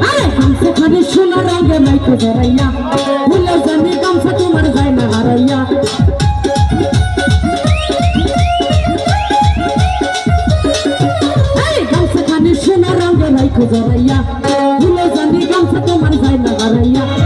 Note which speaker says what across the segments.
Speaker 1: Ay, se parece una raya, no hay que ver allá. খুঁজো রাইয়া ভুলো জানি গামছা তোমার যায় না হারাইয়া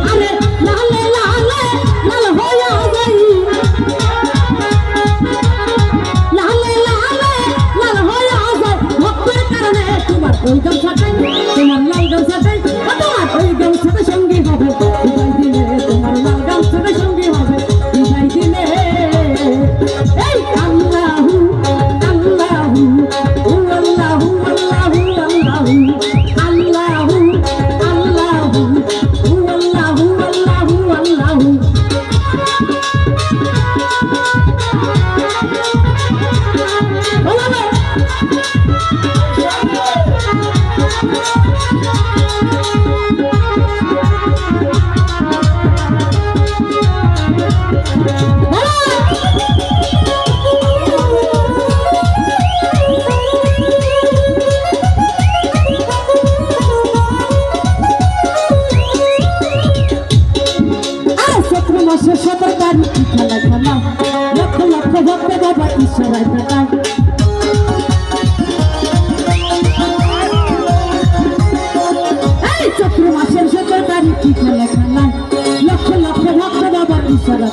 Speaker 1: সবার বাড়ি খেলা খেলা? লক্ষ লক্ষ ভক্ত বাবা ঈশ্বর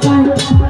Speaker 1: time.